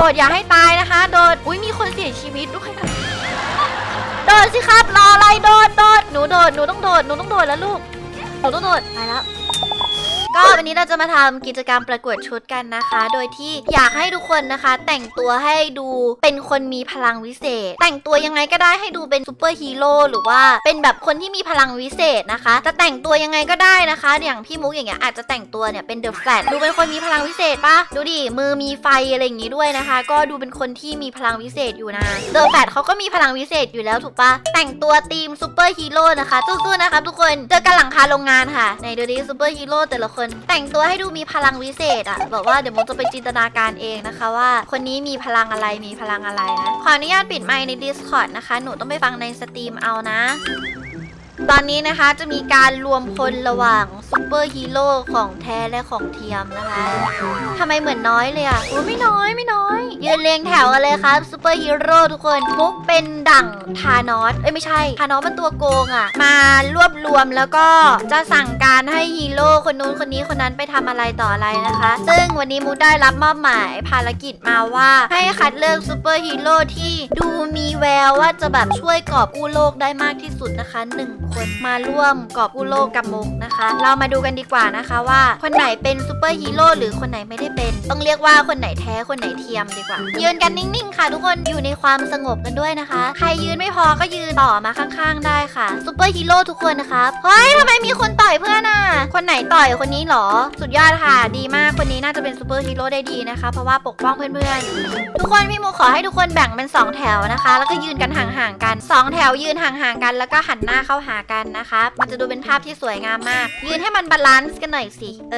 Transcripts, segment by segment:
โดดอย่าให้ตายนะคะ โดด อุ้ยมีคนเสียชีวิตด้วยโดดสิครับ รออะไรโดดโดดหนูโดด หนูต้องโดด หนูต้องโดดแล้วลูก หนูต้องโดด ไปแล้ว ก็วันนี้เราจะมาทำกิจกรรมประกวดชุดกันนะคะ โดยที่อยากให้ทุกคนนะคะ แต่งตัวให้ดูเป็นคนมีพลังวิเศษ แต่งตัวยังไงก็ได้ให้ดูเป็นซูเปอร์ฮีโร่หรือว่าเป็นแบบคนที่มีพลังวิเศษนะคะ จะแต่งตัวยังไงก็ได้นะคะ อย่างพี่มุกอย่างเงี้ยอาจจะแต่งตัวเนี่ยเป็นเดอะแฟลตดูเป็นคนมีพลังวิเศษปะดูดิมือมีไฟอะไรอย่างงี้ด้วยนะคะ ก็ดูเป็นคนที่มีพลังวิเศษอยู่นะเดอะแฟลตเขาก็มีพลังวิเศษอยู่แล้วถูกปะแต่งตัวทีมซูเปอร์ฮีโร่นะคะสู้ๆนะครับทุกคนเจอกันหลังคาโรงงานค่ะในเดอะดิซูเปอร์ฮีโร่แต่ละคนแต่งตัวให้ดูมีพลังวิเศษอะแบบว่าเดี๋ยวมุกจะไปจินตนาการเองนะคะว่า คนนี้มีพลังอะไรมีพลังอะไรนะขออนุญาตปิดไมค์ใน Discord นะคะ หนูต้องไปฟังในสตรีมเอานะ ตอนนี้นะคะจะมีการรวมพลระหว่าง ซูเปอร์ฮีโร่ของแท้และของเทียมนะคะทำไมเหมือนน้อยเลยอะโอ้ไม่น้อยไม่น้อย ยืนเรียงแถวกันเลยครับซูเปอร์ฮีโร่ทุกคนมุกเป็นดั่งทานอสเอ้ยไม่ใช่ทานอสมันตัวโกงอะมารวบรวมแล้วก็จะสั่งการให้ฮีโร่คนนู้นคนนี้คนนั้นไปทำอะไรต่ออะไรนะคะ ซึ่งวันนี้มุกได้รับมอบหมายภารกิจมาว่าให้คัดเลือกซูเปอร์ฮีโร่ที่ดูมีแววว่าจะแบบช่วยกอบกู้โลกได้มากที่สุดนะคะหนึ่งคนมาร่วมกอบกู้โลกกับมุกนะคะ เรามาดูกันดีกว่านะคะว่า คนไหนเป็นซูเปอร์ฮีโร่หรือคนไหนไม่ได้เป็น ต้องเรียกว่าคนไหนแท้คนไหนเทียมดีกว่า ยืนกันนิ่งๆค่ะ ทุกคนอยู่ในความสงบกันด้วยนะคะ ใครยืนไม่พอก็ยืนต่อมาข้างๆ ได้ค่ะซูเปอร์ฮีโร่ทุกคนนะคะเฮ้ยทำไมมีคนต่อยเพื่อนอะคนไหนต่อยคนนี้เหรอ สุดยอดค่ะ ดีมากคนนี้น่าจะเป็นซูเปอร์ฮีโร่ได้ดีนะคะ เพราะว่าปกป้องเพื่อนๆทุกคนพี่มูขอให้ทุกคนแบ่งเป็น 2 แถวนะคะ แล้วก็ยืนกันห่างๆกัน 2 แถวยืนห่างๆกัน แล้วก็หันหน้าเข้าหากันนะคะ มันจะดูเป็นภาพที่สวยงามมากยืนให้มันบาลานซ์กันหน่อยสิ เอ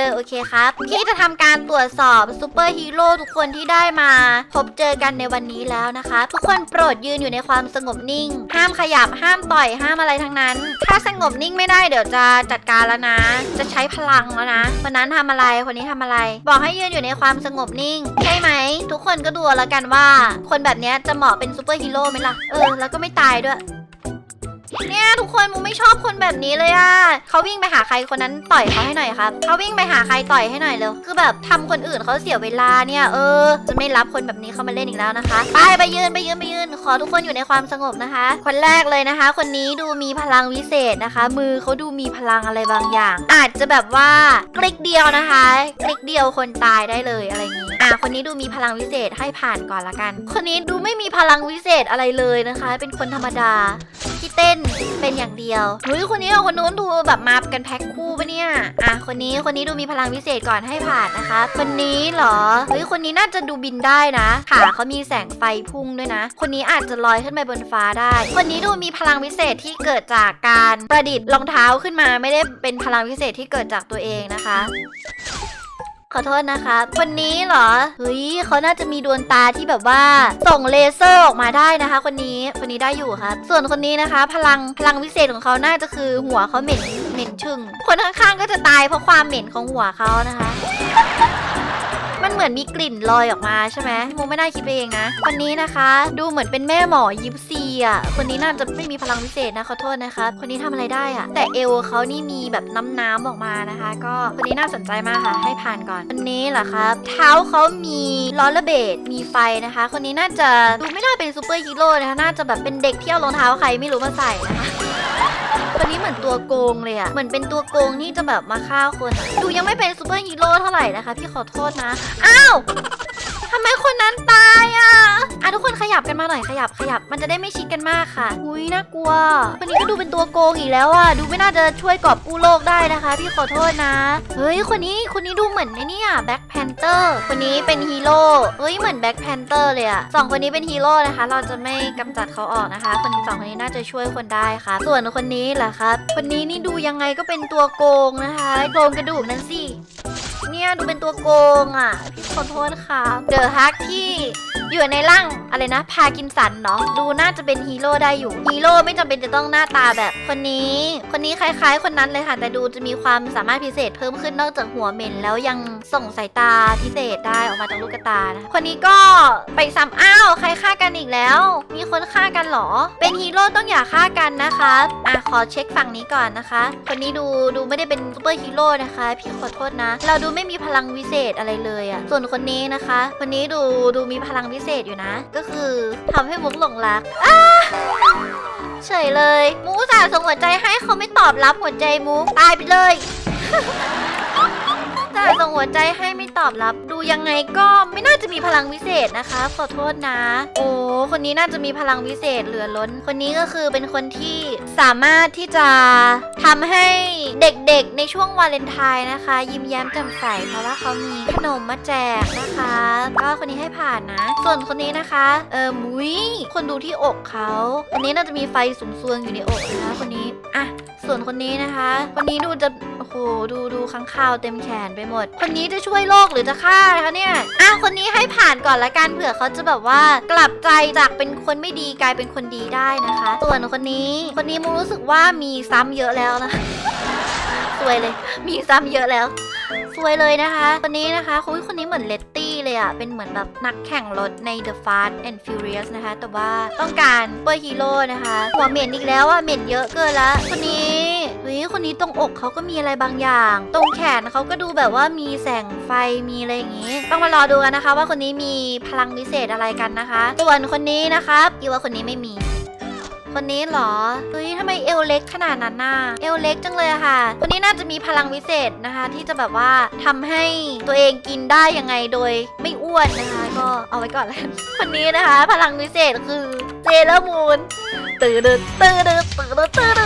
อ โอเคครับพี่จะทำการตรวจสอบซูเปอร์ฮีโร่ทุกคนที่ได้มา พบเจอกันในวันนี้แล้วนะคะ ทุกคนโปรดยืนอยู่ในความสงบนิ่ง ห้ามขยับห้ามต่อยห้ามอะไรทั้งนั้น ถ้าสงบนิ่งไม่ได้เดี๋ยวจะจัดการแล้วนะ จะใช้พลังแล้วนะคนนั้นทำอะไรคนนี้ทำอะไร บอกให้ยืนอยู่ในความสงบนิ่งใช่ไหม ทุกคนก็ดูแล้วกันว่า คนแบบนี้จะเหมาะเป็นซูเปอร์ฮีโร่ไหมล่ะเออแล้วก็ไม่ตายด้วย เนี่ยทุกคนมูไม่ชอบคนแบบนี้เลยอะเขาวิ่งไปหาใครคนนั้นต่อยเขาให้หน่อยครับเขาวิ่งไปหาใครต่อยให้หน่อยเร็วคือแบบทำคนอื่นเขาเสียเวลาเนี่ยเออจะไม่รับคนแบบนี้เข้ามาเล่นอีกแล้วนะคะไปไปยืนไปยืนไปยืนขอทุกคนอยู่ในความสงบนะคะ คนแรกเลยนะคะ คนนี้ดูมีพลังวิเศษนะคะ มือเขาดูมีพลังอะไรบางอย่าง อาจจะแบบว่าคลิกเดียวนะคะ คลิกเดียวคนตายได้เลยอะไรอย่างนี้อะคนนี้ดูมีพลังวิเศษให้ผ่านก่อนละกัน คนนี้ดูไม่มีพลังวิเศษอะไรเลยนะคะ เป็นคนธรรมดา เต้นเป็นอย่างเดียวเฮ้ยคนนี้กับคนนู้นดูแบบมากันแพ็คคู่ปะเนี่ย อะคนนี้คนนี้ดูมีพลังวิเศษก่อนให้ผ่านนะคะ คนนี้เหรอ เฮ้ยคนนี้น่าจะดูบินได้นะขาเขามีแสงไฟพุ่งด้วยนะ คนนี้อาจจะลอยขึ้นไปบนฟ้าได้ คนนี้ดูมีพลังวิเศษที่เกิดจากการประดิษฐ์รองเท้าขึ้นมา ไม่ได้เป็นพลังวิเศษที่เกิดจากตัวเองนะคะ ขอโทษนะคะคนนี้เหรอเฮ้ยเขาน่าจะมีดวงตาที่แบบว่าส่งเลเซอร์ออกมาได้นะคะ คนนี้คนนี้ได้อยู่ครับ ส่วนคนนี้นะคะ พลังพลังวิเศษของเขาน่าจะคือหัวเขาเหม็นเหม็นชึ่งคนข้างๆก็จะตายเพราะความเหม็นของหัวเขานะคะ เหมือนมีกลิ่นลอยออกมาใช่ไหมมูไม่ได้คิดไปเองนะคนนี้นะคะ ดูเหมือนเป็นแม่หมอยิปซีอะคนนี้น่าจะไม่มีพลังวิเศษนะขอโทษนะคะคนนี้ทำอะไรได้อะแต่เอวเขานี่มีแบบน้ำน้ำๆออกมานะคะ ก็คนนี้น่าสนใจมากค่ะ ให้ผ่านก่อนคนนี้เหรอครับ เท้าเขามีล้อระเบิดมีไฟนะคะ คนนี้น่าจะดูไม่น่าเป็นซูเปอร์ฮีโร่นะคะน่าจะแบบเป็นเด็กที่เอารองเท้าใครไม่รู้มาใส่นะคะ ตอนนี้เหมือนตัวโกงเลยอะเหมือนเป็นตัวโกงที่จะแบบมาฆ่าคน ดูยังไม่เป็นซูเปอร์ฮีโร่เท่าไหร่นะคะ พี่ขอโทษนะ อ้าว ทำไมคนนั้นตายอะอะทุกคนขยับกันมาหน่อยขยับขยับ มันจะได้ไม่ชิดกันมากค่ะอุ้ยน่ากลัวคนนี้ก็ดูเป็นตัวโกงอีกแล้วอะดูไม่น่าจะช่วยกอบกู้โลกได้นะคะ พี่ขอโทษนะ เฮ้ยคนนี้คนนี้ดูเหมือนไอ้นี่ยแบ็คแพนเตอร์คนนี้เป็นฮีโร่เฮ้ยเหมือนแบ็คแพนเตอร์เลยอะสองคนนี้เป็นฮีโร่นะคะ เราจะไม่กำจัดเขาออกนะคะ คนสองคนนี้น่าจะช่วยคนได้ค่ะ ส่วนคนนี้แหละครับคนนี้นี่ดูยังไงก็เป็นตัวโกงนะคะโกงกระดูกนั่นสิ เนี่ยดูเป็นตัวโกงอะพี่ขอโทษค่ะเดอะฮักที่อยู่ในร่างอะไรนะ พากินสันเนาะดูน่าจะเป็นฮีโร่ได้อยู่ฮีโร่ไม่จำเป็นจะต้องหน้าตาแบบคนนี้ คนนี้คล้าย ๆ คนนั้นเลยค่ะ แต่ดูจะมีความสามารถพิเศษเพิ่มขึ้นนอกจากหัวเหม็นแล้วยังส่งสายตาพิเศษได้ออกมาจากลูกตานะคนนี้ก็ไปซ้ำอ้าวใครฆ่ากันอีกแล้ว ฆ่ากันเหรอ เป็นฮีโร่ต้องอย่าฆ่ากันนะคะอะขอเช็คฝั่งนี้ก่อนนะคะ คนนี้ดูดูไม่ได้เป็นซูเปอร์ฮีโร่นะคะ พี่ขอโทษนะ เราดูไม่มีพลังวิเศษอะไรเลยอะส่วนคนนี้นะคะคนนี้ดูดูมีพลังวิเศษอยู่นะ ก็คือทำให้มุกหลงรักอ้าเฉยเลย มุกสาส่งหัวใจให้เขาไม่ตอบรับหัวใจมุกตายไปเลย แต่ส่งหัวใจให้ไม่ตอบรับ ดูยังไงก็ไม่น่าจะมีพลังวิเศษนะคะ ขอโทษนะ โอ้คนนี้น่าจะมีพลังวิเศษเหลือล้น คนนี้ก็คือเป็นคนที่สามารถที่จะทำให้เด็กๆในช่วงวาเลนไทน์นะคะ ยิ้มแย้มแจ่มใสเพราะว่าเขามีขนมมาแจกนะคะ ก็คนนี้ให้ผ่านนะ ส่วนคนนี้นะคะ เออมุ้ยคนดูที่อกเขาอันนี้น่าจะมีไฟสูงซวงอยู่ในอกนะคะคนนี้อะส่วนคนนี้นะคะคนนี้ดูจะโอ้โหดูดูค้างคาวเต็มแขนไปหมด คนนี้จะช่วยโลกหรือจะฆ่าคะเนี่ยอะคนนี้ให้ผ่านก่อนละกันเผื่อเขาจะแบบว่ากลับใจจากเป็นคนไม่ดีกลายเป็นคนดีได้นะคะ ส่วนคนนี้คนนี้มูรู้สึกว่ามีซ้ำเยอะแล้วนะสวยเลย มีซ้ำเยอะแล้วสวยเลยนะคะคนนี้นะคะคุยคนนี้เหมือนเลตต อะเป็นเหมือนแบบนักแข่งรถใน The Fast and Furious นะคะ แต่ว่าต้องการเปอร์ฮีโร่นะคะหัวเหม็นอีกแล้วอะเหม็นเยอะเกินละคนนี้เฮ้ยคนนี้ตรงอกเขาก็มีอะไรบางอย่าง ตรงแขนเขาก็ดูแบบว่ามีแสงไฟมีอะไรอย่างงี้ ต้องมารอดูกันนะคะ ว่าคนนี้มีพลังวิเศษอะไรกันนะคะส่วนคนนี้นะครับอีว่าคนนี้ไม่มี คนนี้เหรอเฮ้ยทำไมเอวเล็กขนาดนั้นน่ะเอวเล็กจังเลยค่ะ คนนี้น่าจะมีพลังวิเศษนะคะ ที่จะแบบว่าทำให้ตัวเองกินได้ยังไงโดยไม่อ้วนนะคะ ก็เอาไว้ก่อนแล้วคนนี้นะคะ พลังวิเศษคือเซเลอร์มูนตื่นตื่นตื่นตื่นตื่นตื่น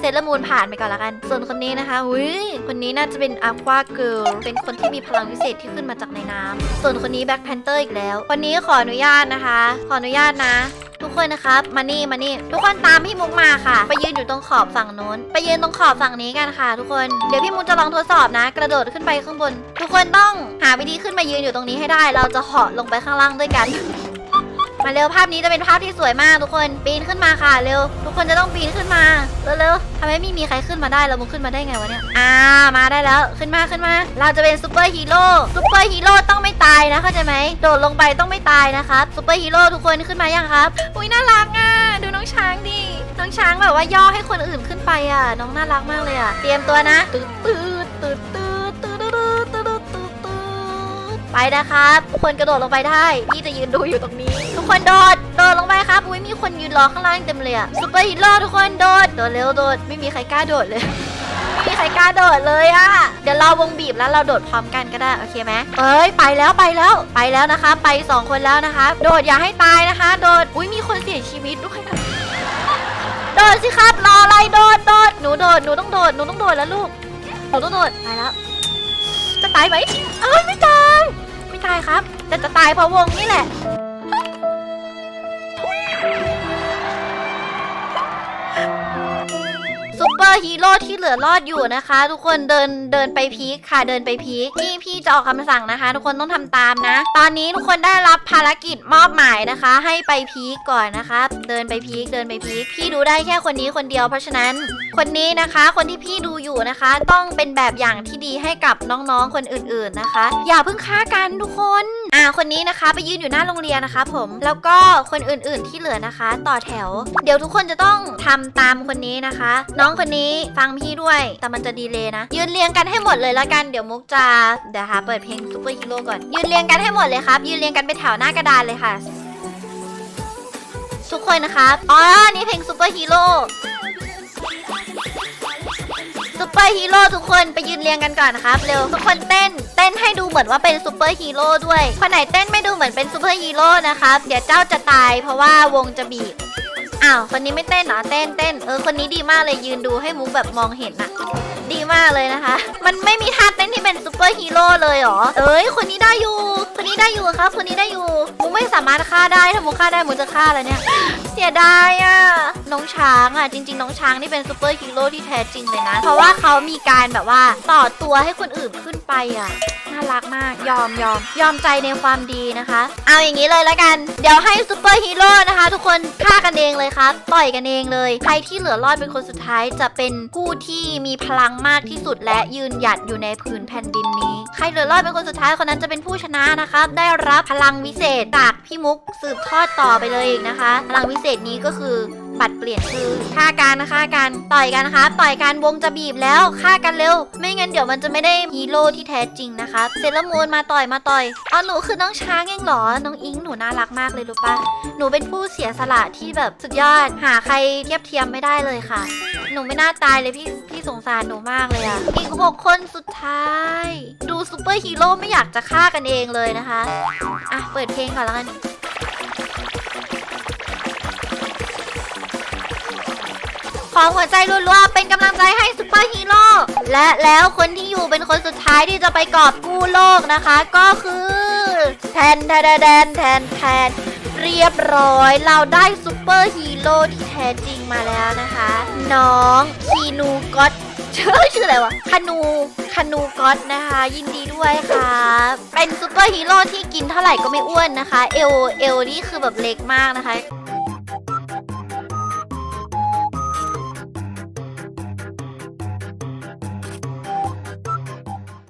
เซเลอร์มูนผ่านไปก่อนละกัน ส่วนคนนี้นะคะอุ้ยคนนี้น่าจะเป็นอควาเกิลเป็นคนที่มีพลังวิเศษที่ขึ้นมาจากในน้ำส่วนคนนี้แบ็คแพนเตอร์อีกแล้ว คนนี้ขออนุญาตนะคะ ขออนุญาตนะ ทุกคนนะครับมานี่มานี่ทุกคนตามพี่มุกมาค่ะ ไปยืนอยู่ตรงขอบฝั่งโน้น ไปยืนตรงขอบฝั่งนี้กันค่ะ ทุกคนเดี๋ยวพี่มุกจะลองทดสอบนะ กระโดดขึ้นไปข้างบน ทุกคนต้องหาวิธีขึ้นมายืนอยู่ตรงนี้ให้ได้ เราจะเหาะลงไปข้างล่างด้วยกัน มาเร็วภาพนี้จะเป็นภาพที่สวยมากทุกคนปีนขึ้นมาค่ะเร็ว ทุกคนจะต้องปีนขึ้นมาเร็วๆทำไมไม่มีใครขึ้นมาได้แล้วมุกขึ้นมาได้ไงวะเนี่ยอ่ามาได้แล้วขึ้นมาขึ้นมา เราจะเป็นซูเปอร์ฮีโร่ซูเปอร์ฮีโร่ต้องไม่ตายนะเข้าใจไหมโดดลงไปต้องไม่ตายนะครับซูเปอร์ฮีโร่ทุกคนขึ้นมายังครับอุ้ยน่ารักอะดูน้องช้างดิน้องช้างแบบว่าย่อให้คนอื่นขึ้นไปอะน้องน่ารักมากเลยอะเตรียมตัวนะตืดตืดตืดตืดตืด ไปนะครับ ทุกคนกระโดดลงไปได้ พี่จะยืนดูอยู่ตรงนี้ ทุกคนโดด โดดลงไปครับ อุ้ยมีคนยืนรอข้างล่างเต็มเลยอะซูเปอร์ฮีโร่ทุกคนโดด โดดเร็วโดด ไม่มีใครกล้าโดดเลยไม่มีใครกล้าโดดเลยอะเดี๋ยวเราวงบีบแล้วเราโดดพร้อมกันก็ได้ โอเคไหมเอ้ย ไปแล้วไปแล้ว ไปแล้วนะคะ ไปสองคนแล้วนะคะ โดดอย่าให้ตายนะคะ โดด อุ้ยมีคนเสียชีวิตด้วยนะโดดสิครับ รออะไรโดด โดด หนูโดด หนูต้องโดด หนูต้องโดดแล้วลูก หนูต้องโดด ไปแล้ว จะตายไหมเอ้ยไม่ตาย ตายครับ แต่จะตายเพราะวงนี่แหละซูเปอร์ฮีโร่ที่เหลือรอดอยู่นะคะ ทุกคนเดินเดินไปพีคค่ะเดินไปพีคนี่พี่จะออกคำสั่งนะคะ ทุกคนต้องทำตามนะ ตอนนี้ทุกคนได้รับภารกิจมอบหมายนะคะ ให้ไปพีคก่อนนะคะ เดินไปพีคเดินไปพีคพี่ดูได้แค่คนนี้คนเดียวเพราะฉะนั้น คนนี้นะคะ คนที่พี่ดูอยู่นะคะ ต้องเป็นแบบอย่างที่ดีให้กับน้องๆคนอื่นๆนะคะ อย่าเพิ่งฆ่ากันทุกคนอ่าคนนี้นะคะ ไปยืนอยู่หน้าโรงเรียนนะคะ ผมแล้วก็คนอื่นๆที่เหลือนะคะ ต่อแถว เดี๋ยวทุกคนจะต้องทำตามคนนี้นะคะ น้องคนนี้ฟังพี่ด้วยแต่มันจะดีเลยนะ ยืนเรียงกันให้หมดเลยละกันเดี๋ยวมุกจะเดี๋ยวหาเปิดเพลงซูเปอร์ฮีโร่ก่อนยืนเรียงกันให้หมดเลยครับ ยืนเรียงกันเป็นแถวหน้ากระดานเลยค่ะทุกคนนะครับ อ๋อ นี่เพลงซูเปอร์ฮีโร่ เปอร์ฮีโร่ทุกคนไปยืนเรียงกันก่อนนะครับเร็วทุกคนเต้น เต้นให้ดูเหมือนว่าเป็นซูเปอร์ฮีโร่ด้วยคนไหนเต้นไม่ดูเหมือนเป็นซูเปอร์ฮีโร่นะครับเดี๋ยวเจ้าจะตาย เพราะว่าวงจะบีบอ้าวคนนี้ไม่เต้นเหรอเต้นเต้นเออคนนี้ดีมากเลยยืนดูให้มุกแบบมองเห็นอะดีมากเลยนะคะ มันไม่มีท่าเต้นที่เป็นซูเปอร์ฮีโร่เลยเหรอเอ้ยคนนี้ได้อยู่คนนี้ได้อยู่ ครับคนนี้ได้อยู่มุกไม่สามารถฆ่าได้ถ้ามุกฆ่าได้มุกจะฆ่าแล้วเนี่ย เสียดายอะน้องช้างอะจริง ๆ น้องช้างนี่เป็นซูเปอร์ฮีโร่ที่แท้จริงเลยนะ เพราะว่าเขามีการแบบว่าต่อตัวให้คนอื่นขึ้นไปอะน่ารักมากยอมยอมยอมใจในความดีนะคะ เอาอย่างนี้เลยละกัน เดี๋ยวให้ซูเปอร์ฮีโร่นะคะ ทุกคนฆ่ากันเองเลยครับต่อยกันเองเลย ใครที่เหลือรอดเป็นคนสุดท้ายจะเป็นผู้ที่มีพลังมากที่สุดและยืนหยัดอยู่ในผืนแผ่นดินนี้ ใครเหลือรอดเป็นคนสุดท้ายคนนั้นจะเป็นผู้ชนะนะคะได้รับพลังวิเศษจากพี่มุกสืบทอดต่อไปเลยอีกนะคะ พลังวิเศษนี้ก็คือ บัตรเปลี่ยนชื่อฆ่ากันนะคะกันต่อยกันนะคะ ต่อยกันวงจะบีบแล้วฆ่ากันเร็ว ไม่งั้นเดี๋ยวมันจะไม่ได้ฮีโร่ที่แท้จริงนะคะเซเลอร์มูนมาต่อยมาต่อยอ๋อหนูคือน้องช้างเองเหรอน้องอิงหนูน่ารักมากเลยรู้ปะหนูเป็นผู้เสียสละที่แบบสุดยอด หาใครเทียบเทียมไม่ได้เลยค่ะ หนูไม่น่าตายเลยพี่พี่สงสารหนูมากเลยอะอีกหกคนสุดท้าย ดูซูเปอร์ฮีโร่ไม่อยากจะฆ่ากันเองเลยนะคะอะเปิดเพลงก่อนแล้วกัน ขอหัวใจรัวๆเป็นกำลังใจให้ซูเปอร์ฮีโร่และแล้วคนที่อยู่เป็นคนสุดท้ายที่จะไปกอบกู้โลกนะคะ ก็คือแทนแทนแทนแทนแทนเรียบร้อยเราได้ซูเปอร์ฮีโร่ที่แท้จริงมาแล้วนะคะ น้องคีนูก็ตชื่อชื่ออะไรวะคานูคานูก็อตนะคะ ยินดีด้วยค่ะเป็นซูเปอร์ฮีโร่ที่กินเท่าไหร่ก็ไม่อ้วนนะคะ เอลเอลนี่คือแบบเล็กมากนะคะ